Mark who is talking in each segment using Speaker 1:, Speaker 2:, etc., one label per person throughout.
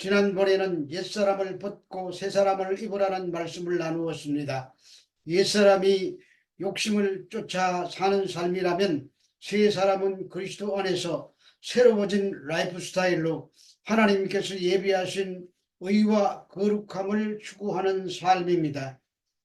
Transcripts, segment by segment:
Speaker 1: 지난번에는 옛사람을 벗고 새사람을 입으라는 말씀을 나누었습니다. 옛사람이 욕심을 쫓아 사는 삶이라면 새 사람은 그리스도 안에서 새로워진 라이프 스타일로 하나님께서 예비하신 의와 거룩함을 추구하는 삶입니다.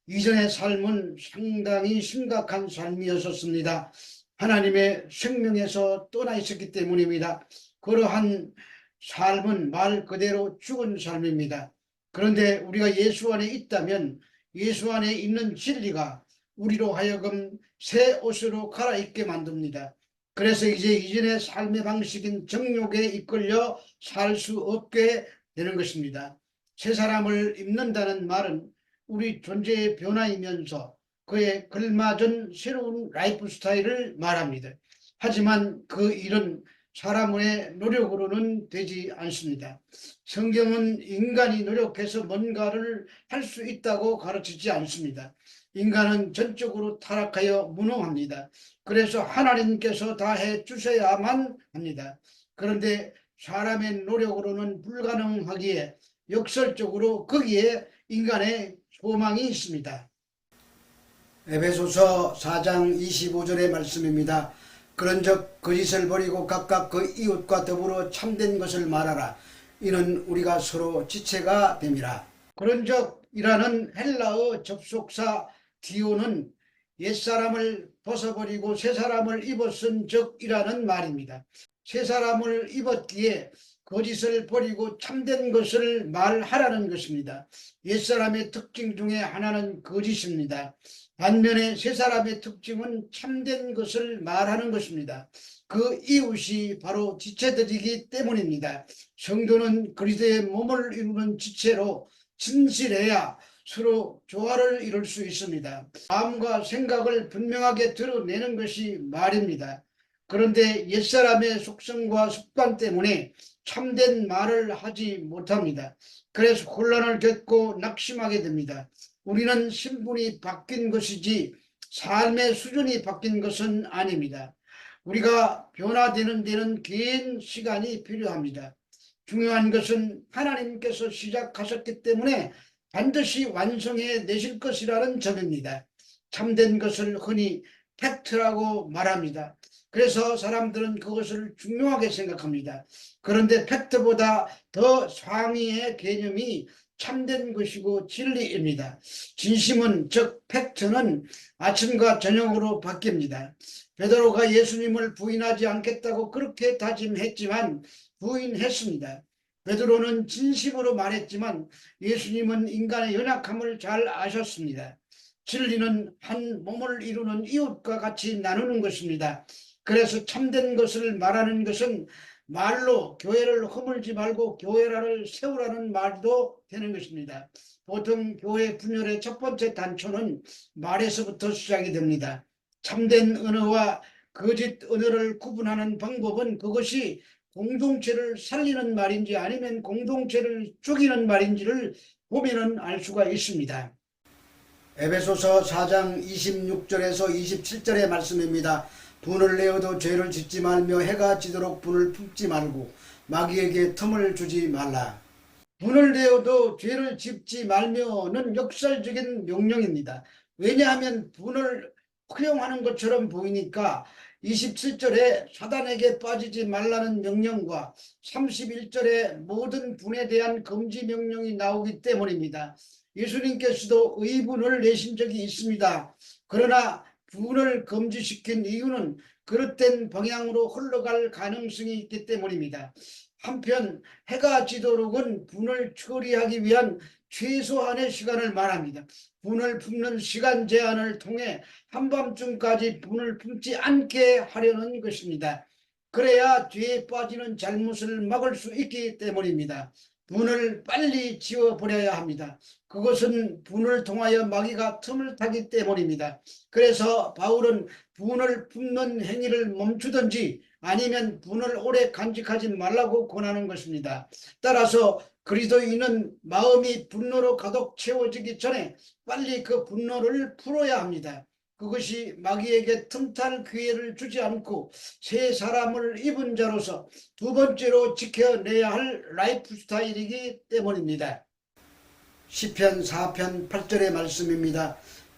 Speaker 1: 이전의 삶은 상당히 심각한 삶이었었습니다. 하나님의 생명에서 떠나 있었기 때문입니다. 그러한 삶은 말 그대로 죽은 삶입니다. 그런데 우리가 예수 안에 있다면 예수 안에 있는 진리가 우리로 하여금 새 옷으로 갈아입게 만듭니다. 그래서 이제 이전의 삶의 방식인 정욕에 이끌려 살 수 없게 되는 것입니다. 새 사람을 입는다는 말은 우리 존재의 변화이면서 그에 걸맞은 새로운 라이프 스타일을 말합니다. 하지만 그 일은 사람의 노력으로는 되지 않습니다. 성경은 인간이 노력해서 뭔가를 할 수 있다고 가르치지 않습니다. 인간은 전적으로 타락하여 무능합니다. 그래서 하나님께서 다 해 주셔야만 합니다. 그런데 사람의 노력으로는 불가능하기에 역설적으로 거기에 인간의 소망이 있습니다. 에베소서 4장 25절의 말씀입니다. 그런즉 거짓을 버리고 각각 그 이웃과 더불어 참된 것을 말하라. 이는 우리가 서로 지체가 됨이라. 그런적이라는 헬라어 접속사 디오는 옛사람을 벗어버리고 새 사람을 입었은 적이라는 말입니다. 새 사람을 입었기에 거짓을 버리고 참된 것을 말하라는 것입니다. 옛사람의 특징 중에 하나는 거짓입니다. 반면에 새 사람의 특징은 참된 것을 말하는 것입니다. 그 이웃이 바로 지체들이기 때문입니다. 성도는 그리스도의 몸을 이루는 지체로 진실해야 서로 조화를 이룰 수 있습니다. 마음과 생각을 분명하게 드러내는 것이 말입니다. 그런데 옛사람의 속성과 습관 때문에 참된 말을 하지 못합니다. 그래서 혼란을 겪고 낙심하게 됩니다. 우리는 신분이 바뀐 것이지 삶의 수준이 바뀐 것은 아닙니다. 우리가 변화되는 데는 긴 시간이 필요합니다. 중요한 것은 하나님께서 시작하셨기 때문에 반드시 완성해 내실 것이라는 점입니다. 참된 것을 흔히 팩트라고 말합니다. 그래서 사람들은 그것을 중요하게 생각합니다. 그런데 팩트보다 더 상위의 개념이 참된 것이고 진리입니다. 진심은 즉 팩트는 아침과 저녁으로 바뀝니다. 베드로가 예수님을 부인하지 않겠다고 그렇게 다짐했지만 부인했습니다. 베드로는 진심으로 말했지만 예수님은 인간의 연약함을 잘 아셨습니다. 진리는 한 몸을 이루는 이웃과 같이 나누는 것입니다. 그래서 참된 것을 말하는 것은 말로 교회를 허물지 말고 교회라를 세우라는 말도 되는 것입니다. 보통 교회 분열의 첫 번째 단초는 말에서부터 시작이 됩니다. 참된 언어와 거짓 언어를 구분하는 방법은 그것이 공동체를 살리는 말인지 아니면 공동체를 죽이는 말인지를 보면은 알 수가 있습니다. 에베소서 4장 26절에서 27절의 말씀입니다. 분을 내어도 죄를 짓지 말며 해가 지도록 분을 품지 말고 마귀에게 틈을 주지 말라. 분을 내어도 죄를 짓지 말며는 역설적인 명령입니다. 왜냐하면 분을 허용하는 것처럼 보이니까 27절에 사단에게 빠지지 말라는 명령과 31절에 모든 분에 대한 금지 명령이 나오기 때문입니다. 예수님께서도 의분을 내신 적이 있습니다. 그러나 분을 금지시킨 이유는 그릇된 방향으로 흘러갈 가능성이 있기 때문입니다. 한편 해가 지도록은 분을 처리하기 위한 최소한의 시간을 말합니다. 분을 품는 시간 제한을 통해 한밤중까지 분을 품지 않게 하려는 것입니다. 그래야 뒤에 빠지는 잘못을 막을 수 있기 때문입니다. 분을 빨리 지워버려야 합니다. 그것은 분을 통하여 마귀가 틈을 타기 때문입니다. 그래서 바울은 분을 품는 행위를 멈추든지 아니면 분을 오래 간직하지 말라고 권하는 것입니다. 따라서 그리스도인은 마음이 분노로 가득 채워지기 전에 빨리 그 분노를 풀어야 합니다. 그것이 마귀에게 틈탈 기회를 주지 않고 새 사람을 입은 자로서 두 번째로 지켜내야 할 라이프 스타일이기 때문입니다. 시편 4편 8절의 말씀입니다.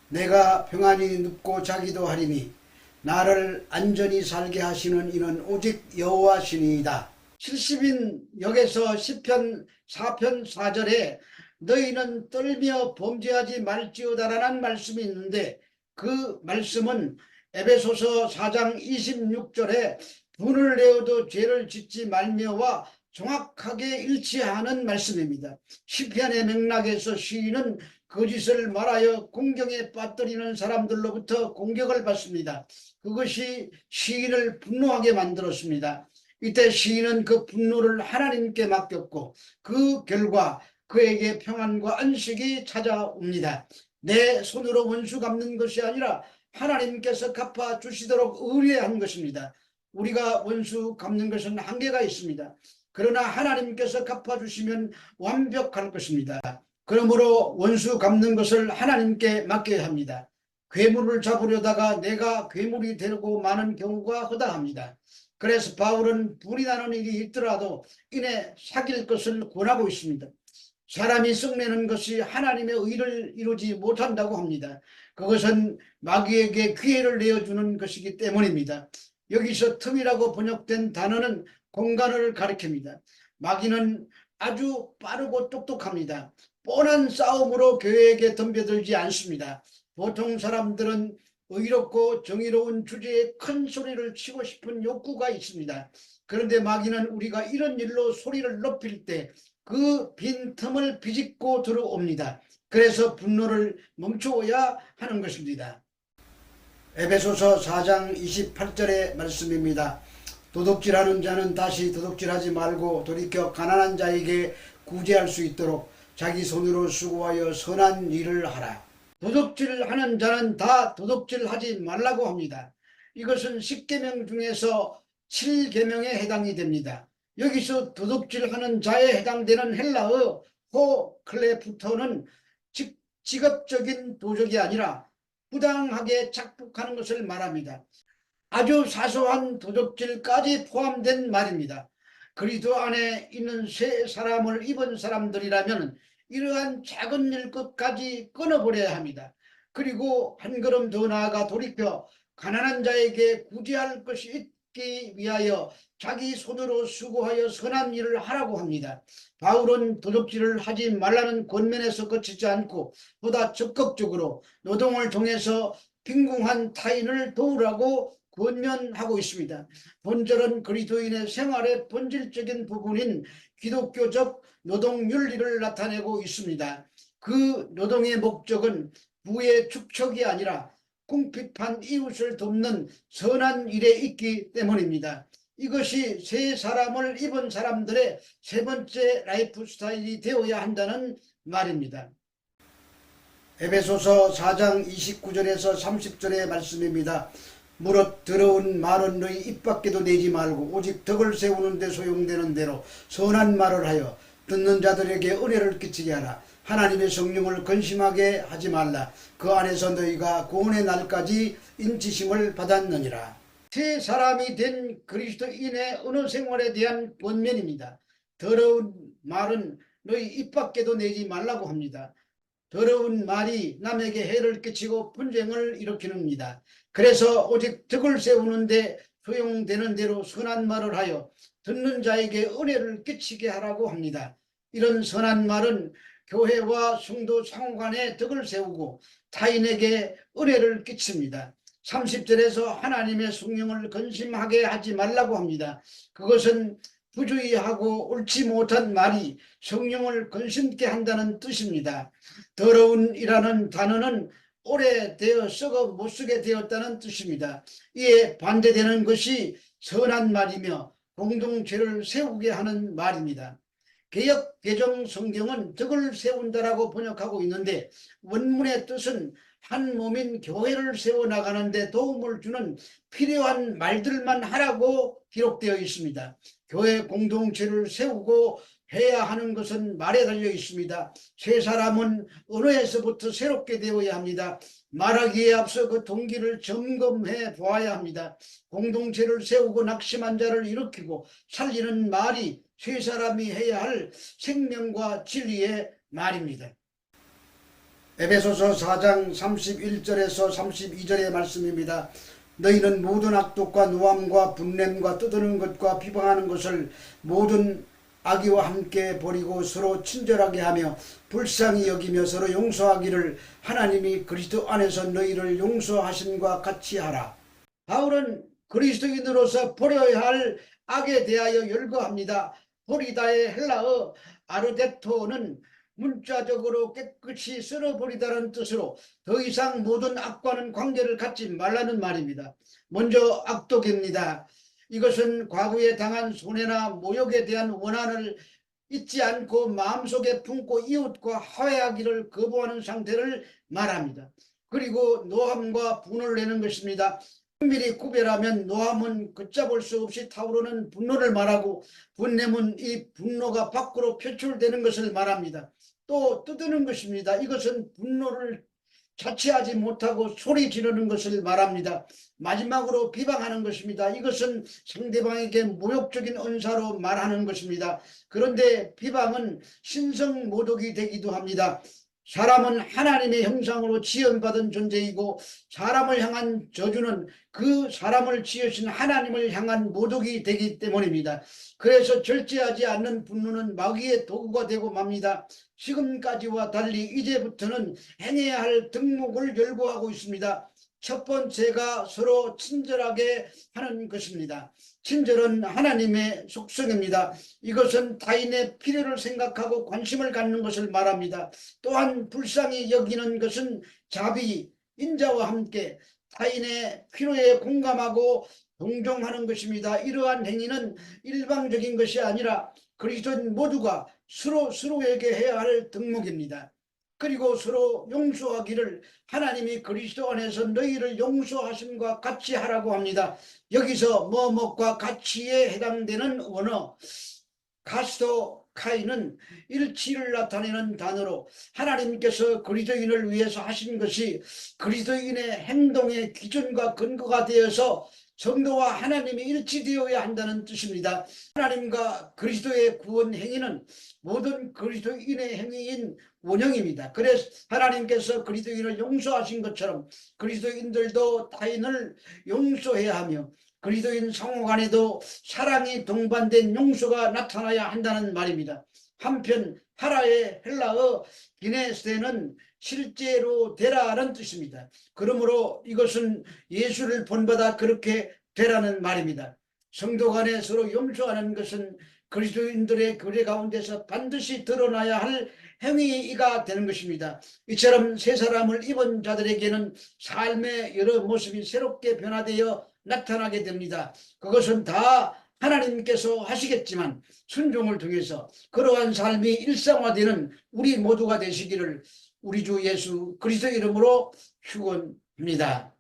Speaker 1: 내가 평안히 눕고 자기도 하리니 나를 안전히 살게 하시는 이는 오직 여호와시니이다. 70인 역에서 시편 4편 4절에 너희는 떨며 범죄하지 말지어다라는 말씀이 있는데 그 말씀은 에베소서 4장 26절에 분을 내어도 죄를 짓지 말며와 정확하게 일치하는 말씀입니다. 시편의 맥락에서 시인은 거짓을 말하여 공경에 빠뜨리는 사람들로부터 공격을 받습니다. 그것이 시인을 분노하게 만들었습니다. 이때 시인은 그 분노를 하나님께 맡겼고 그 결과 그에게 평안과 안식이 찾아옵니다. 내 손으로 원수 갚는 것이 아니라 하나님께서 갚아 주시도록 의뢰한 것입니다. 우리가 원수 갚는 것은 한계가 있습니다. 그러나 하나님께서 갚아 주시면 완벽할 것입니다. 그러므로 원수 갚는 것을 하나님께 맡겨야 합니다. 괴물을 잡으려다가 내가 괴물이 되고 마는 경우가 허다합니다. 그래서 바울은 불이 나는 일이 있더라도 이내 사귈 것을 권하고 있습니다. 사람이 썩내는 것이 하나님의 의를 이루지 못한다고 합니다. 그것은 마귀에게 기회를 내어주는 것이기 때문입니다. 여기서 틈이라고 번역된 단어는 공간을 가리킵니다. 마귀는 아주 빠르고 똑똑합니다. 뻔한 싸움으로 교회에게 덤벼들지 않습니다. 보통 사람들은 의롭고 정의로운 주제에 큰 소리를 치고 싶은 욕구가 있습니다. 그런데 마귀는 우리가 이런 일로 소리를 높일 때 그 빈 틈을 비집고 들어옵니다. 그래서 분노를 멈추어야 하는 것입니다. 에베소서 4장 28절의 말씀입니다. 도둑질하는 자는 다시 도둑질하지 말고 돌이켜 가난한 자에게 구제할 수 있도록 자기 손으로 수고하여 선한 일을 하라. 도둑질하는 자는 다 도둑질하지 말라고 합니다. 이것은 10계명 중에서 7계명에 해당이 됩니다. 여기서 도둑질하는 자에 해당되는 헬라어 호클레프터는 직, 직업적인 도적이 아니라 부당하게 착복하는 것을 말합니다. 아주 사소한 도적질까지 포함된 말입니다. 그리스도 안에 있는 새 사람을 입은 사람들이라면 이러한 작은 일 것까지 끊어버려야 합니다. 그리고 한 걸음 더 나아가 돌이켜 가난한 자에게 구제할 것이 있기 위하여 자기 손으로 수고하여 선한 일을 하라고 합니다. 바울은 도둑질을 하지 말라는 권면에서 그치지 않고 보다 적극적으로 노동을 통해서 빈궁한 타인을 도우라고 권면하고 있습니다. 본절은 그리스도인의 생활의 본질적인 부분인 기독교적 노동 윤리를 나타내고 있습니다. 그 노동의 목적은 부의 축척이 아니라 궁핍한 이웃을 돕는 선한 일에 있기 때문입니다. 이것이 새 사람을 입은 사람들의 세 번째 라이프 스타일이 되어야 한다는 말입니다. 에베소서 4장 29절에서 30절의 말씀입니다. 무릇 더러운 말은 너희 입 밖에도 내지 말고 오직 덕을 세우는 데 소용되는 대로 선한 말을 하여 듣는 자들에게 은혜를 끼치게 하라. 하나님의 성령을 근심하게 하지 말라. 그 안에서 너희가 구원의 날까지 인치심을 받았느니라. 새 사람이 된 그리스도인의 언어 생활에 대한 권면입니다. 더러운 말은 너희 입 밖에도 내지 말라고 합니다. 더러운 말이 남에게 해를 끼치고 분쟁을 일으키는니다. 그래서 오직 덕을 세우는데 소용되는 대로 선한 말을 하여 듣는 자에게 은혜를 끼치게 하라고 합니다. 이런 선한 말은 교회와 성도 상호간에 덕을 세우고 타인에게 은혜를 끼칩니다. 30절에서 하나님의 성령을 근심하게 하지 말라고 합니다. 그것은 부주의하고 옳지 못한 말이 성령을 근심케 한다는 뜻입니다. 더러운이라는 단어는 오래되어 썩어 못 쓰게 되었다는 뜻입니다. 이에 반대되는 것이 선한 말이며 공동체를 세우게 하는 말입니다. 개혁 개정 성경은 덕을 세운다라고 번역하고 있는데 원문의 뜻은 한 몸인 교회를 세워 나가는 데 도움을 주는 필요한 말들만 하라고 기록되어 있습니다. 교회 공동체를 세우고 해야 하는 것은 말에 달려 있습니다. 새 사람은 언어에서부터 새롭게 되어야 합니다. 말하기에 앞서 그 동기를 점검해 보아야 합니다. 공동체를 세우고 낙심한 자를 일으키고 살리는 말이 새 사람이 해야 할 생명과 진리의 말입니다. 에베소서 4장 31절에서 32절의 말씀입니다. 너희는 모든 악독과 노함과 분냄과 떠드는 것과 비방하는 것을 모든 악의와 함께 버리고 서로 친절하게 하며 불쌍히 여기며 서로 용서하기를 하나님이 그리스도 안에서 너희를 용서하신과 같이 하라. 바울은 그리스도인으로서 버려야 할 악에 대하여 열거합니다. 버리다의 헬라어 아르데토는 문자적으로 깨끗이 쓸어버리다는 뜻으로 더 이상 모든 악과는 관계를 갖지 말라는 말입니다. 먼저 악독입니다. 이것은 과거에 당한 손해나 모욕에 대한 원한을 잊지 않고 마음속에 품고 이웃과 화해하기를 거부하는 상태를 말합니다. 그리고 노함과 분을 내는 것입니다. 엄밀히 구별하면 노함은 걷잡을 수 없이 타오르는 분노를 말하고 분냄은 이 분노가 밖으로 표출되는 것을 말합니다. 또 떠드는 것입니다. 이것은 분노를 자체하지 못하고 소리 지르는 것을 말합니다. 마지막으로 비방하는 것입니다. 이것은 상대방에게 모욕적인 언사로 말하는 것입니다. 그런데 비방은 신성 모독이 되기도 합니다. 사람은 하나님의 형상으로 지연받은 존재이고 사람을 향한 저주는 그 사람을 지으신 하나님을 향한 모독이 되기 때문입니다. 그래서 절제하지 않는 분노는 마귀의 도구가 되고 맙니다. 지금까지와 달리 이제부터는 행해야 할 등목을 열거하고 있습니다. 첫 번째가 서로 친절하게 하는 것입니다. 친절은 하나님의 속성입니다. 이것은 타인의 필요를 생각하고 관심을 갖는 것을 말합니다. 또한 불쌍히 여기는 것은 자비, 인자와 함께 타인의 필요에 공감하고 동정하는 것입니다. 이러한 행위는 일방적인 것이 아니라 그리스도인 모두가 서로 서로에게 해야 할 덕목입니다. 그리고 서로 용서하기를 하나님이 그리스도 안에서 너희를 용서하심과 같이 하라고 합니다. 여기서 뭐뭐과 같이에 해당되는 원어 가스도 카이는 일치를 나타내는 단어로 하나님께서 그리스도인을 위해서 하신 것이 그리스도인의 행동의 기준과 근거가 되어서 성도와 하나님이 일치되어야 한다는 뜻입니다. 하나님과 그리스도의 구원 행위는 모든 그리스도인의 행위인 원형입니다. 그래서 하나님께서 그리스도인을 용서하신 것처럼 그리스도인들도 타인을 용서해야 하며 그리스도인 상호 간에도 사랑이 동반된 용서가 나타나야 한다는 말입니다. 한편 하라의 헬라어 기네스는 실제로 되라는 뜻입니다. 그러므로 이것은 예수를 본받아 그렇게 되라는 말입니다. 성도 간에 서로 용서하는 것은 그리스도인들의 교제 가운데서 반드시 드러나야 할 행위가 되는 것입니다. 이처럼 새 사람을 입은 자들에게는 삶의 여러 모습이 새롭게 변화되어 나타나게 됩니다. 그것은 다 하나님께서 하시겠지만 순종을 통해서 그러한 삶이 일상화되는 우리 모두가 되시기를 우리 주 예수 그리스도 이름으로 축원합니다.